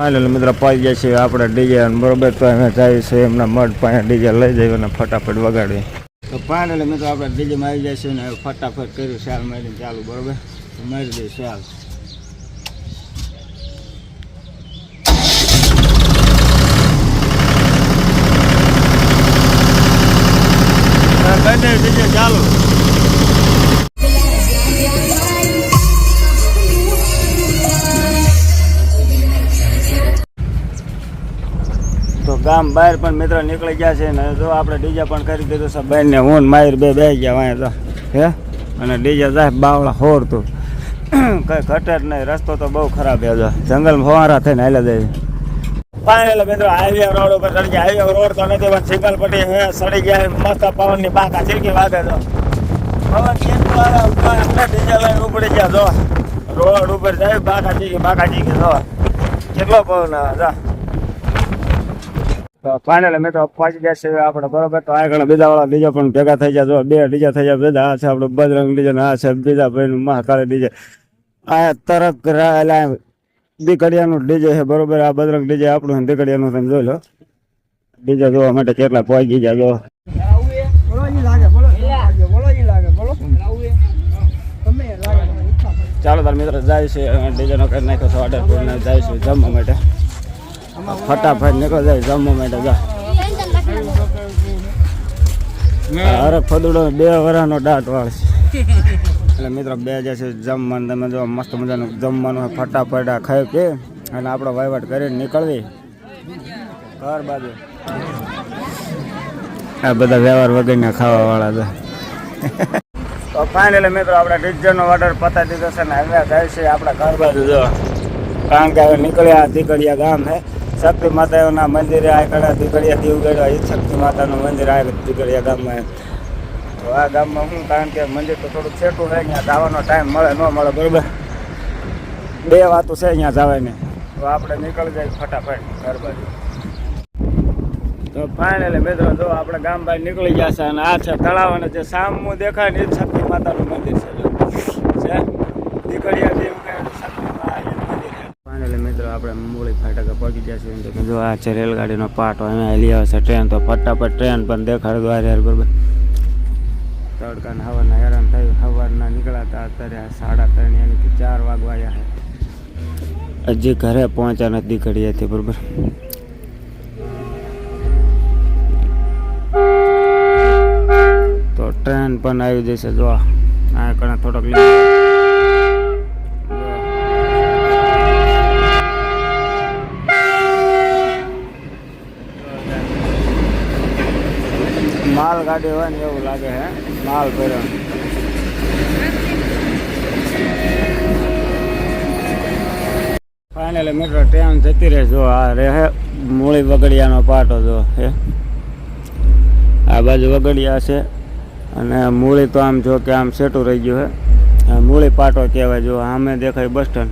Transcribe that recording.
Final મિત્રો, પાઈ જાય છે આપણે ડીજે બરોબર તો અમે જાય છે એમના મઢ પાસે ડીજે લઈ જઈએ અને ફટાફટ વગાડીએ. તો ફાઇનલ મિત્રો, આપણે ડીજેમાં આવી જાય છે ને ફટાફટ કર્યું, શાલ મારીને ચાલુ, બરોબર? મારી દઈએ શાલ. ડીજે, ચાલુ. ગામ બહાર પણ મિત્રો નીકળી ગયા છે ને જો આપણે ડીજે પણ કરી દીધું છે. બેન ને હું માયર બે બે ગયા વાંય તો. હે? અને ડીજે જાય બાવળા હોરતું કઈ ઘટે જ નહીં. રસ્તો તો બહુ ખરાબ છે જંગલ ફવારા થઈને હાલે જાય. ફાઇનલ મિત્રો હાઈવે રોડ ઉપર ચડી ગયા. હાઈવે રોડ તો નથી, પણ સિંગલ પટ્ટી હે, સડી ગયા મસ્ત પવનની બાકા ચીરકી વાગે તો પવન કેટલો આપણે ડીજે લઈને ઉપડી ગયા, જો. રોડ ઉપર જાય, બાકા ચીકી બાકા ચીકી જો. કેટલો પવન આવે ફાઇનલ મેં તો પહોંચી છે આપણે બરોબર. તો આગળ બીજા વાળા ડીજે પણ ભેગા થઈ જાય બે ડીજા થઈ જાય બધા છે આપણે બજરંગ ડીજા ને છે બીજા ભાઈનું મહાકાળી ડીજે. આ તરક એટલે દીકડિયાનું ડીજે છે. બરોબર. આ બજરંગ ડીજે આપણું દીકડિયાનું તમે જોઈ લો. ડીજે જોવા માટે કેટલા પહોંચી જાય જો. ચાલો તાર મિત્ર, જાય છે. ડીજે નો કરી નાખ્યો છે ઓર્ડર જાય છે જમવા માટે. ફટાફટ નીકળી જાય, જમવા માટે જા. અરે ફદુડો બે વરાનો દાંત વાળ છે એટલે મિત્રો બે જે છે જમવાનું, તમે જો મસ્ત મજાનું જમવાનું ફટાફટ આ ખાઈ પી અને આપણો વહીવટ કરીને નીકળવી. ઘર બાજુ. આ બધા વ્યવહાર વગરના ખાવા વાળા છે. તો ફાઇનલી મિત્રો આપણે ડીજેનો ઓર્ડર પતાવી દીધો છે ને હવે જાય છે આપણા ઘર બાજુ, જો. કારણ કે હવે નીકળ્યા દીકડિયા ગામ છે શક્તિ માતાના મંદિરે આ કડા દીકડિયા ઉગાડ્યા એ શક્તિ માતાનું મંદિર આ દીકડિયા ગામમાં તો આ ગામમાં શું કારણ કે મંદિર તો થોડુંક છેટું થાય અહીંયા જવાનો ટાઈમ મળે, ન મળે, બરોબર? બે વાતો છે અહીંયા જવાની. તો આપણે નીકળી જાય ફટાફટ, ઘર બાજુ. તો ફાઇનલી મિત્રો, જો આપણે ગામ બહાર નીકળી ગયા છે અને આ છે તળાવ અને જે સામું દેખાય ને એ શક્તિ માતાનું મંદિર છે, જો છે દીકરીયા દેવ ફાઇનલી મિત્રો આપણે મૂળી ફાટકે પહોંચી જશું તો જો આ છે રેલગાડીનો પાટો, એને હેલી આવશે ટ્રેન. તો ફટાફટ ટ્રેન પણ દેખાડે દ્વાર યાર, બરોબર? તડકાને હવારના હેરાન થયું સવારના નીકળ્યા હતા અત્યારે સાડા ત્રણ યાની કે ચાર વાગવા આવ્યા હજી ઘરે પહોંચ્યા નથી દીકરીએથી બરોબર? તો ટ્રેન પણ આવી જશે, જો આ કણે થોડોક લે- માલ ગાડી હોય ને એવું લાગે હે. માલ ભર્યો ફાઇનલી મિત્રો ટ્રેન જતી રહે. જો આ રહે મૂળી વગડિયાનો પાટો જો હે. આ બાજુ વગડિયા છે. અને મૂળી તો આમ જો કે આમ સેટું રહી ગયું આ મૂળી પાટો કહેવાય. જો આમે દેખાય બસ સ્ટેન્ડ.